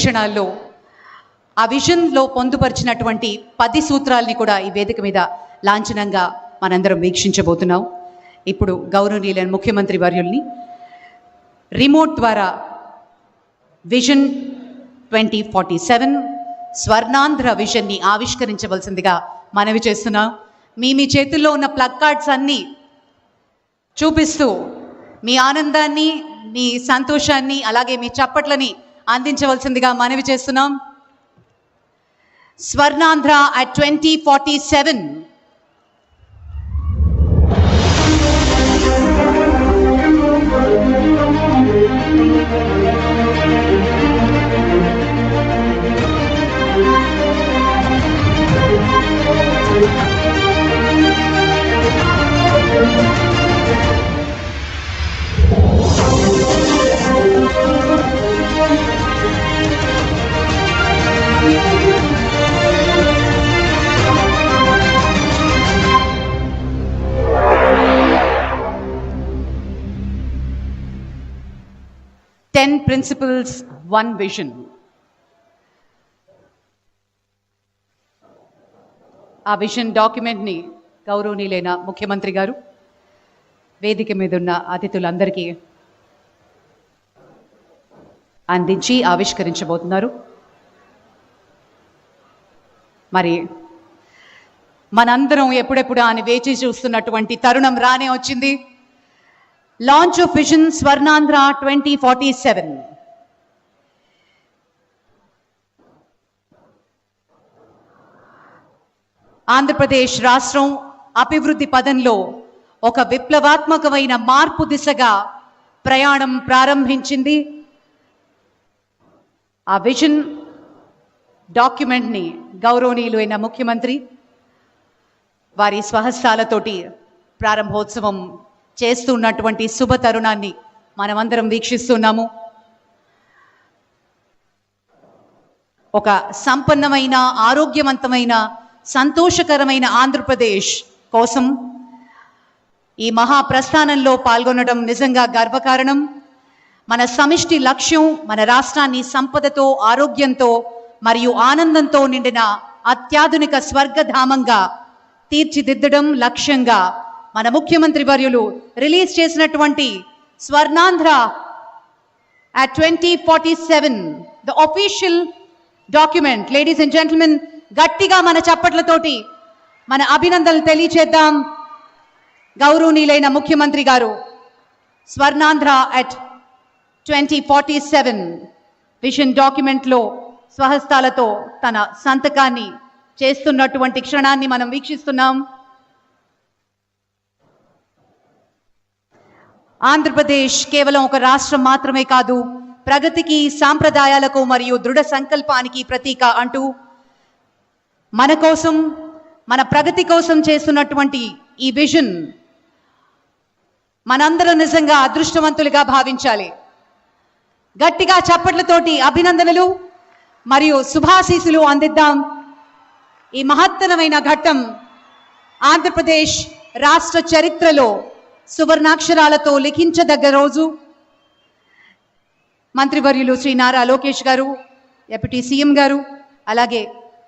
క్షణాల్లో ఆ విజన్లో పొందుపరిచినటువంటి పది సూత్రాల్ని కూడా ఈ వేదిక మీద లాంఛనంగా మనందరం వీక్షించబోతున్నాం. ఇప్పుడు గౌరవనీయులైన ముఖ్యమంత్రి వర్యుల్ని రిమోట్ ద్వారా vision twenty forty seven Swarnandhra విజన్ని ఆవిష్కరించవలసిందిగా మనవి చేస్తున్నాం. మీ మీ చేతుల్లో ఉన్న ప్లగ్ కార్డ్స్ అన్నీ చూపిస్తూ మీ ఆనందాన్ని మీ సంతోషాన్ని అలాగే మీ చప్పట్లని అందించవలసిందిగా మనవి చేస్తున్నాం. Swarnandhra at twenty forty seven ten principles one vision ఆ విజన్ డాక్యుమెంట్ని గౌరవనీయులైన ముఖ్యమంత్రి గారు వేదిక మీద ఉన్న అతిథులందరికీ అందించి ఆవిష్కరించబోతున్నారు. మరి మనందరం ఎప్పుడెప్పుడు అని వేచి చూస్తున్నటువంటి తరుణం రానే వచ్చింది. Launch of vision Swarnandhra twenty forty seven Andhra Pradesh రాష్ట్రం అభివృద్ధి పదంలో ఒక విప్లవాత్మకమైన మార్పు దిశగా ప్రయాణం ప్రారంభించింది. ఆ విజన్ డాక్యుమెంట్ని గౌరవనీయులైన అయిన ముఖ్యమంత్రి వారి స్వహస్తాలతోటి ప్రారంభోత్సవం చేస్తున్నటువంటి శుభ తరుణాన్ని మనమందరం వీక్షిస్తున్నాము. ఒక సంపన్నమైన ఆరోగ్యవంతమైన సంతోషకరమైన ఆంధ్రప్రదేశ్ కోసం ఈ మహా ప్రస్థానంలో పాల్గొనడం నిజంగా గర్వకారణం. మన సమిష్టి లక్ష్యం మన రాష్ట్రాన్ని సంపదతో ఆరోగ్యంతో మరియు ఆనందంతో నిండిన అత్యాధునిక స్వర్గధామంగా తీర్చిదిద్దడం లక్ష్యంగా మన ముఖ్యమంత్రి వర్యులు రిలీజ్ చేసినటువంటి Swarnandhra at twenty forty seven the official document ladies and gentlemen గట్టిగా మన చప్పట్లతోటి మన అభినందనలు తెలియచేద్దాం. గౌరవనీయులైన ముఖ్యమంత్రి గారు Swarnandhra at twenty forty seven vision డాక్యుమెంట్లో స్వహస్తాలతో తన సంతకాన్ని చేస్తున్నటువంటి క్షణాన్ని మనం వీక్షిస్తున్నాం. ఆంధ్రప్రదేశ్ కేవలం ఒక రాష్ట్రం మాత్రమే కాదు ప్రగతికి సాంప్రదాయాలకు మరియు దృఢ సంకల్పానికి ప్రతీక అంటూ మన కోసం మన ప్రగతి కోసం చేస్తున్నటువంటి ఈ విజన్ మనందరం నిజంగా అదృష్టవంతులుగా భావించాలి. గట్టిగా చప్పట్లతోటి అభినందనలు మరియు శుభాశీసులు అందిద్దాం. ఈ మహత్తరమైన ఘట్టం ఆంధ్రప్రదేశ్ రాష్ట్ర చరిత్రలో సువర్ణాక్షరాలతో లిఖించదగ్గ రోజు. మంత్రివర్యులు శ్రీ నారా లోకేష్ గారు డిప్యూటీ సీఎం గారు అలాగే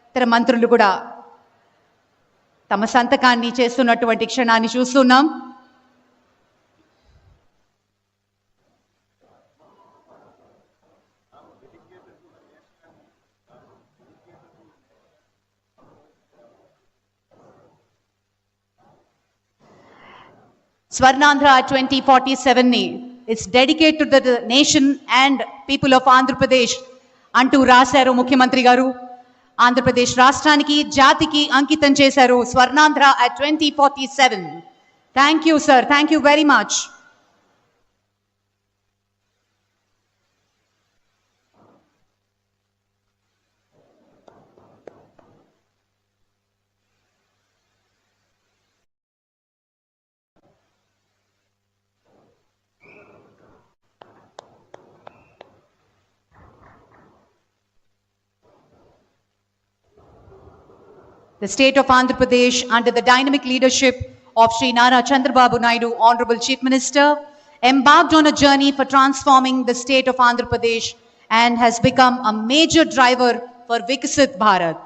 ఇతర మంత్రులు కూడా తమ సంతకాన్ని చేస్తున్నటువంటి క్షణాన్ని చూస్తున్నాం. Swarnandhra 2047 ని it's dedicate to the nation and people of Andhra Pradesh అంటూ రాశారు ముఖ్యమంత్రి గారు. ఆంధ్రప్రదేశ్ రాష్ట్రానికి జాతికి అంకితం చేశారు Swarnandhra at twenty forty seven thank you sir thank you very much The state of Andhra Pradesh, under the dynamic leadership of Sri Nara Chandrababu Naidu, Honorable Chief Minister, embarked on a journey for transforming the state of Andhra Pradesh and has become a major driver for Viksit Bharat.